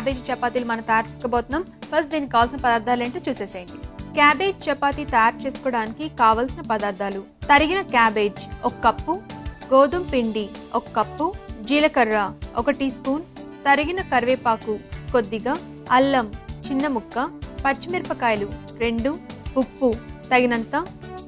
Cabbage చపాతీలు మనం తయారు చేసుకోబోతున్నాం. ఫస్ట్ దీనికి కావాల్సిన పదార్థాలు ఏంటో చూసేసేయండి. క్యాబేజ్ చపాతీ తయారు చేసుకోవడానికి కావలసిన పదార్థాలు. తరిగిన క్యాబేజ్ ఒక కప్పు. గోధుమ పిండి ఒక కప్పు. జీలకర్ర ఒక టీ స్పూన్. తరిగిన కరివేపాకు కొద్దిగా. అల్లం చిన్న ముక్క. పచ్చిమిరపకాయలు రెండు. ఉప్పు తగినంత.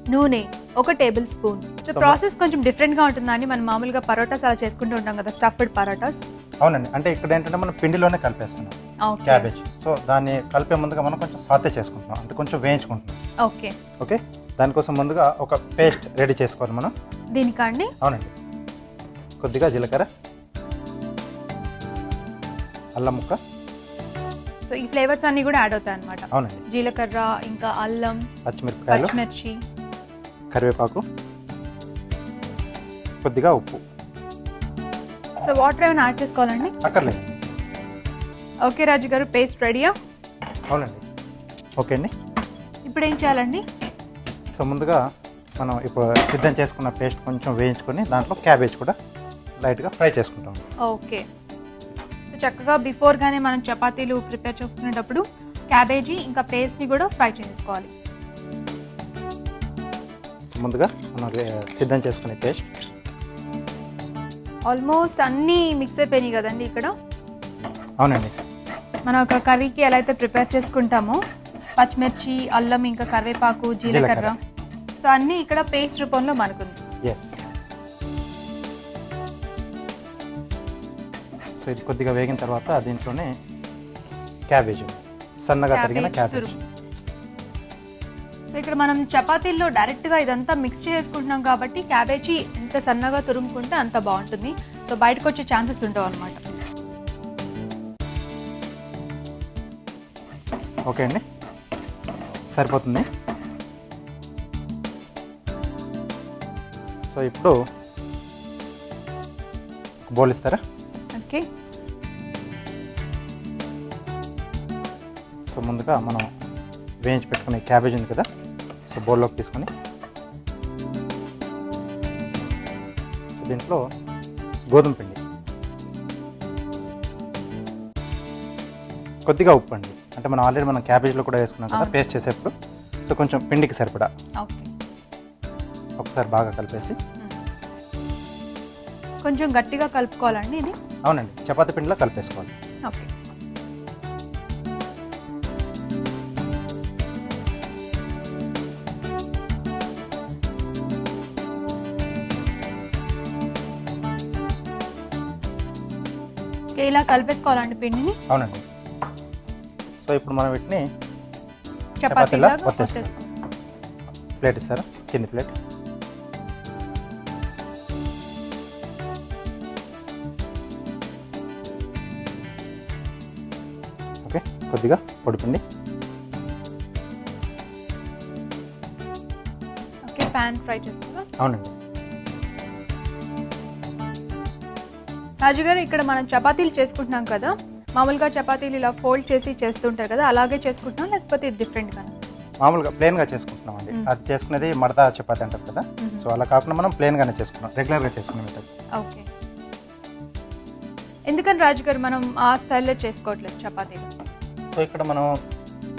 నూనె ఒక టేబుల్ స్పూన్. సో ప్రాసెస్ కొంచెం డిఫరెంట్గా ఉంటుందండి మనం మామూలుగా పరోటాస్ అలా చేసుకుంటూ ఉంటాం కదా స్టఫ్డ్ పరోటాస్. అవునండి. అంటే ఇక్కడ ఏంటంటే మనం పిండిలోనే కలిపేస్తున్నాం క్యాబేజ్. సో దాన్ని కలిపే ముందుగా మనం కొంచెం సాతే చేసుకుంటున్నాం. అంటే కొంచెం వేయించుకుంటున్నాం. ఓకే. ఓకే? దానికోసం ముందుగా ఒక పేస్ట్ రెడీ చేసుకోవాలి మనం. దీనికండి అవునండి. కొద్దిగా జీలకర్ర అల్లం ముక్క. సో ఈ ఫ్లేవర్స్ అన్ని కూడా యాడ్ అవుతాయి అనమాట అవునండి. జీలకర్ర ఇంకా అల్లం పచ్చిమిరపకాయలు పచ్చిమిర్చి. కరివేపాకు కొద్దిగా ఉప్పు. సో వాటర్ ఏమైనా యాడ్ చేసుకోవాలండి? అక్కర్లేదు. ఓకే రాజు గారు పేస్ట్ రెడీయా? అవునండి. ఓకే అండి. ఇప్పుడు ఏం చేయాలండి? సో ముందుగా మనం ఇప్పుడు సిద్ధం చేసుకున్న పేస్ట్ కొంచెం వేయించుకొని దాంట్లో క్యాబేజ్ కూడా లైట్గా ఫ్రై చేసుకుంటాం. ఓకే. సో చక్కగా బిఫోర్ గానే మనం చపాతీలు ప్రిపేర్ చేసుకునేటప్పుడు క్యాబేజీ ఇంకా పేస్ట్ని కూడా ఫ్రై చేసుకోవాలి. ముందుగా మనం సిద్ధం చేసుకునే పేస్ట్. ఆల్మోస్ట్ అన్నీ మిక్స్ అయిపోయినాయి కదండి ఇక్కడ అవునండి మనం ఒక కర్రీకి ఎలా అయితే ప్రిపేర్ చేసుకుంటామో పచ్చిమిర్చి అల్లం ఇంకా కరివేపాకు జీలకర్ర. సో అన్నీ ఇక్కడ పేస్ట్ రూపంలో మనకుంది సో ఇది కొద్దిగా వేగిన తర్వాత దీంట్లోనే క్యాబేజ్. సన్నగా తరిగిన క్యాబేజ్. సో ఇక్కడ మనం చపాతీల్లో డైరెక్ట్గా ఇదంతా మిక్స్ చేసుకుంటున్నాం కాబట్టి క్యాబేజీ ఎంత సన్నగా తురుముకుంటే అంత బాగుంటుంది. సో బయటకు వచ్చే ఛాన్సెస్ ఉండవు అనమాట ఓకే అండి. సరిపోతుంది. సో ఇప్పుడు బౌల్ ఇస్తారా? ఓకే. సో ముందుగా మనం వేయించి పెట్టుకునే క్యాబేజ్ ఉంది కదా? సో బౌల్లోకి తీసుకొని సో దీంట్లో గోధుమ పిండి. కొద్దిగా ఉప్పు అండి. అంటే మనం ఆల్రెడీ మనం క్యాబేజ్లో కూడా వేసుకున్నాం కదా. పేస్ట్ చేసేప్పుడు. సో కొంచెం పిండికి సరిపడా. ఒకసారి బాగా కలిపేసి. కొంచెం గట్టిగా కలుపుకోవాలండి ఇది? అవునండి. చపాతీ పిండిలో కలిపేసుకోవాలి. ఓకే. ఇలా కలిపేసుకోవాలండి పిండిని. అవునండి. సో ఇప్పుడు మనం వీటిని చపాతీలా. ప్లేట్ ఇస్తారా? కింది ప్లేట్. ఓకే కొద్దిగా పొడిపిండి ఓకే ప్యాన్ ఫ్రై చేసుకోవాలి అవునండి. రాజుగారు ఇక్కడ మనం చపాతీలు చేసుకుంటున్నాం కదా మామూలుగా చపాతీలు ఇలా ఫోల్డ్ చేసి చేస్తుంటారు కదా అలాగే చేసుకుంటున్నాం లేకపోతే ఇది డిఫరెంట్గా మామూలుగా ప్లేన్గా చేసుకుంటున్నాం అండి. అది చేసుకునేది మడతా చపాతీ అంటారు కదా. సో అలా కాకుండా మనం ప్లేన్గానే చేసుకున్నాం రెగ్యులర్గా చేసుకునే మెథడ్ ఓకే ఎందుకని రాజుగారు మనం ఆ స్టైల్లో చేసుకోవట్లేదు చపాతీలు సో ఇక్కడ మనం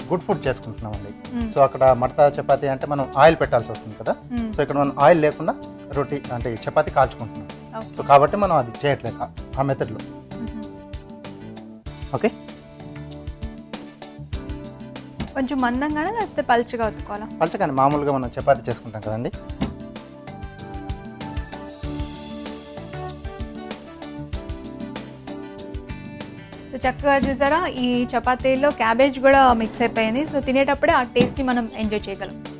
గుడ్ ఫుడ్ చేసుకుంటున్నాం అండి. సో అక్కడ మడతా చపాతీ అంటే మనం ఆయిల్ పెట్టాల్సి వస్తుంది కదా. సో ఇక్కడ మనం ఆయిల్ లేకుండా రొట్టి అంటే చపాతీ కాల్చుకుంటున్నాం. సో కాబట్టి మనం అది చేయట్లేదు ఆ- మెథడ్లో. ఓకే కొంచెం మందంగానే లేకపోతే పలుచగా ఉతుకోవాలా పలచగానే మామూలుగా మనం చపాతీ చేసుకుంటాం కదండి. సో చక్కగా చూసారా? ఈ చపాతీలో క్యాబేజ్ కూడా మిక్స్ అయిపోయింది. సో తినేటప్పుడే ఆ టేస్ట్ని మనం ఎంజాయ్ చేయగలం.